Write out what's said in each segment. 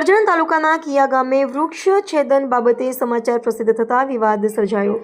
કરજણ તાલુકાના કિયા ગામે વૃક્ષ છેદન બાબતે સમાચાર પ્રસિદ્ધ થતા વિવાદ સર્જાયો.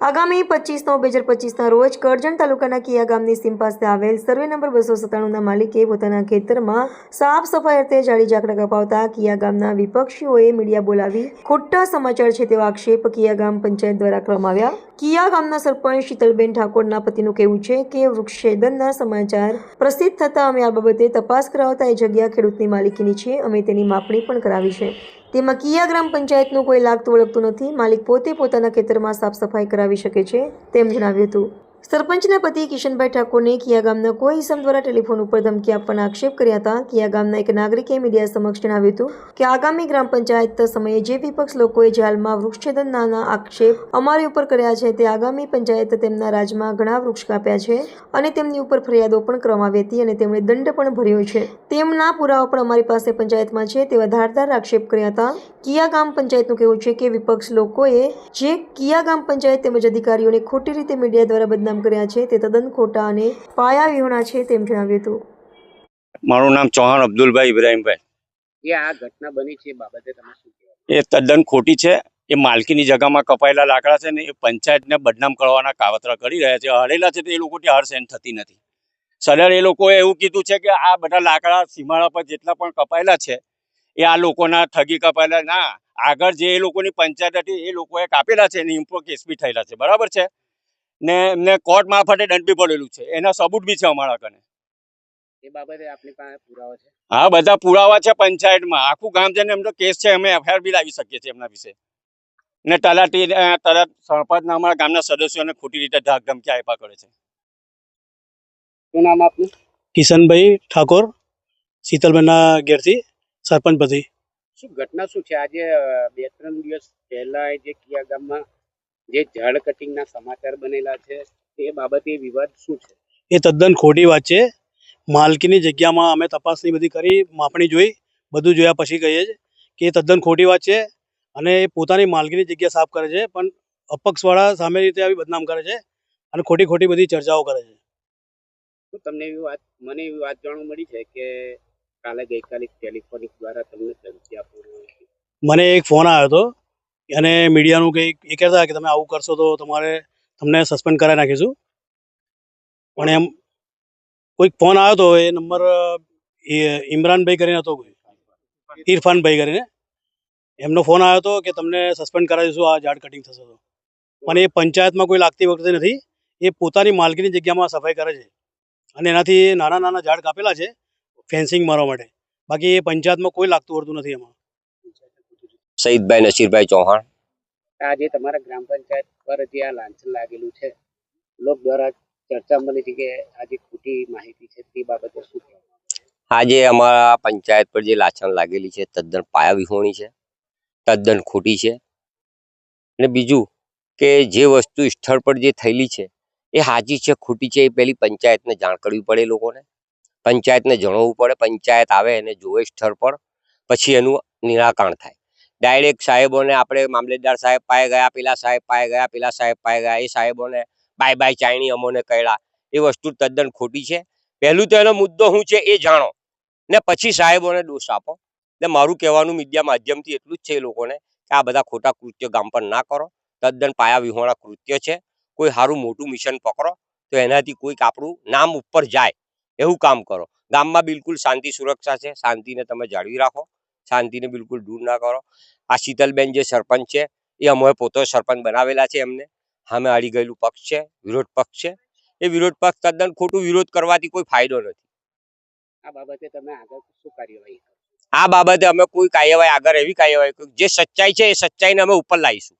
આગામી પચીસ નવ બે હજાર પચીસના રોજ કરજણ તાલુકાના કિયા ગામની સીમ પાસે આવેલ સર્વે નંબર બસો સત્તાણુંના માલિકે પોતાના ખેતરમાં સાફ સફાઈ અર્થે જાળી ઝાકડા કપાવતા કિયા ગામના વિપક્ષીઓએ મીડિયા બોલાવી ખોટા સમાચાર છે તેવો આક્ષેપ કિયા ગામ પંચાયત દ્વારા કરવામાં આવ્યા. કિયા ગામના સરપંચ શીતલબેન ઠાકોરના પતિનું કહેવું છે કે વૃક્ષેદનના સમાચાર પ્રસિદ્ધ થતાં અમે આ બાબતે તપાસ કરાવતા એ જગ્યા ખેડૂતની માલિકીની છે, અમે તેની માપણી પણ કરાવી છે. તેમાં કિયા ગ્રામ પંચાયતનું કોઈ લાગતું વળગતું નથી. માલિક પોતે પોતાના ખેતરમાં સાફ સફાઈ કરાવી શકે છે તેમ જણાવ્યું હતું. સરપંચના પતિ કિશનભાઈ ઠાકોરને કિયા ગામના કોઈ ઇસમ દ્વારા ટેલિફોન ઉપર ધમકી આપવાના આક્ષેપ કર્યા હતા. કિયા ગામના એક નાગરિકે મીડિયા સમક્ષ જણાવ્યું હતું કે આગામી ગ્રામ પંચાયત સમયે જે વિપક્ષ લોકોએ જે હાલમાં વૃક્ષછેદનના આક્ષેપ અમારી ઉપર કર્યા છે તે આગામી પંચાયત તેમના રાજમાં ઘણા વૃક્ષ કાપ્યા છે અને તેમની ઉપર ફરિયાદો પણ કરવામાં આવી હતી અને તેમણે દંડ પણ ભર્યો છે. તેમના પુરાવા પણ અમારી પાસે પંચાયતમાં છે તેવા ધારદાર આક્ષેપ કર્યા હતા. કિયા ગામ પંચાયતનું કહેવું છે કે વિપક્ષ લોકોએ જે કિયા ગામ પંચાયત તેમજ અધિકારીઓને ખોટી રીતે મીડિયા દ્વારા બદનામ કર્યા છે તે તદ્દન ખોટા અને પાયા વિહોણા છે તેમ જણાવ્યું હતું. મારું નામ ચૌહાણ અબ્દુલભાઈ ઇબ્રાહીમભાઈ. એ આ ઘટના બની છે બાબતે તમે શું એ તદ્દન ખોટી છે. એ માલકીની જગામાં કપાયેલા લાકડા છે ને એ પંચાયતને બદનામ કરવાના કાવતરા કરી રહ્યા છે. હરેલા છે તો એ લોકો ત્યાં હરસેન થતી નથી. સદર એ લોકોએ એવું કીધું છે કે આ બધા લાકડા સીમાડા પર જેટલા પણ કપાયેલા છે એ આ લોકોના ઠગી કપાયેલા ના. આગળ જે એ લોકોની પંચાયત હતી એ લોકોએ કાપેલા છે એની ઇમ્પો કેસ બી થયેલા છે. બરાબર છે? ને એમને કોર્ટ મારફતે દંડ બી પડેલું છે. એના સબૂત બી છે અમારા કને. એ બાબતે આપની પાસે પુરાવા છે? હા બધા પુરાવા છે પંચાયતમાં. આખું ગામ જઈને એમનો કેસ છે અમે એફઆઈઆર બી લાવી શકીએ છીએ એમના વિશે. ને તલાટી તરત સરપંચના અમારા ગામના સદસ્યોને ખોટી રીતે ધાક ધમકી આપ્યા કરે છે. શું નામ આપનું? કિશનભાઈ ઠાકોર શીતલબેનના ઘેરથી સરપંચ પતિ શું ઘટના શું છે? આજે બે ત્રણ દિવસ પહેલા જે કિયા ગામમાં જે ઝાડ કટિંગના સમાચાર બનેલા છે એ બાબતે વિવાદ શું છે? એ તદ્દન ખોટી વાત છે. માલકીની જગ્યામાં અમે તપાસની બધી કરી માપણી જોઈ બધું જોયા પછી કહીએ છીએ કે એ તદ્દન ખોટી વાત છે અને એ પોતાની માલકીની જગ્યા સાફ કરે છે પણ અપક્ષવાળા સામે રીતે આવી બદનામ કરે છે અને ખોટી ખોટી બધી ચર્ચાઓ કરે છે. તો તમને એવી વાત મને એવી વાત જાણવા મળી છે કે કાલે ગઈકાલે ટેલિફોનિક દ્વારા તમને ધમકી આપવામાં મને એક ફોન આવ્યો હતો. અને મીડિયાનું કંઈક એ કહેતા કે તમે આવું કરશો તો તમારે તમને સસ્પેન્ડ કરાવી નાખીશું. પણ એમ કોઈક ફોન આવ્યો હતો એ નંબર ઇમરાનભાઈ કરીને હતો કોઈ, ઇરફાનભાઈ કરીને. એમનો ફોન આવ્યો હતો કે તમને સસ્પેન્ડ કરાવી દઈશું આ ઝાડ કટિંગ થશે તો. પણ એ પંચાયતમાં કોઈ લાગતી વખતે નથી. એ પોતાની માલકીની જગ્યામાં સફાઈ કરે છે. અને એનાથી નાના નાના ઝાડ કાપેલા છે ફેન્સિંગ મારવા માટે. બાકી એ પંચાયતમાં કોઈ લાગતું વળતું નથી એમાં. સઈદભાઈ નસીરભાઈ ચૌહાણ. આજે તમારા ગ્રામ પંચાયત પર જે આ લાંછન લાગેલું છે લોક દ્વારા ચર્ચા મળી છે કે આજે ખોટી માહિતી છે તે બાબતે શું આજે અમારા પંચાયત પર જે લાછણ લાગેલી છે તદ્દન પાયા વિહોણી છે તદ્દન ખોટી છે. અને બીજું કે જે વસ્તુ સ્થળ પર જે થયેલી છે એ હાજી છે ખોટી છે એ પહેલી પંચાયતને જાણ કરવી પડે લોકોને. પંચાયતને જણાવવું પડે પંચાયત આવે અને જોવે સ્થળ પર પછી એનું નિરાકરણ થાય. ડાયરેક્ટ સાહેબોને આપણે મામલેદાર સાહેબ પાસે ગયા, પેલા સાહેબ પાસે ગયા, પેલા સાહેબ પાસે ગયા. એ સાહેબોને બાય બાય ચાયણી અમોને કહ્યા એ વસ્તુ તદ્દન ખોટી છે. પહેલું તો એનો મુદ્દો શું છે એ જાણો. ને પછી સાહેબોને દોષ આપો. ને મારું કહેવાનું મીડિયા માધ્યમથી એટલું જ છે એ લોકોને કે આ બધા ખોટા કૃત્ય ગામ પર ના કરો. તદ્દન પાયા વિહોણા કૃત્ય છે. કોઈ સારું મોટું મિશન પકડો તો એનાથી કોઈક આપણું નામ ઉપર જાય. એવું કામ કરો. ગામમાં બિલકુલ શાંતિ સુરક્ષા છે. શાંતિને તમે જાળવી રાખો. શાંતિને બિલકુલ દૂર ના કરો. આ શીતલબેન જે સરપંચ છે એ અમે પોતે સરપંચ બનાવેલા છે એમને. સામે અડી ગયેલું પક્ષ છે વિરોધ પક્ષ છે. એ વિરોધ પક્ષ તદ્દન ખોટું વિરોધ કરવાથી કોઈ ફાયદો નથી. આ બાબતે તમે આગળ શું કાર્યવાહી આ બાબતે અમે કોઈ કાર્યવાહી આગળ એવી કાર્યવાહી જે સચ્ચાઈ છે એ સચ્ચાઈને અમે ઉપર લાવીશું.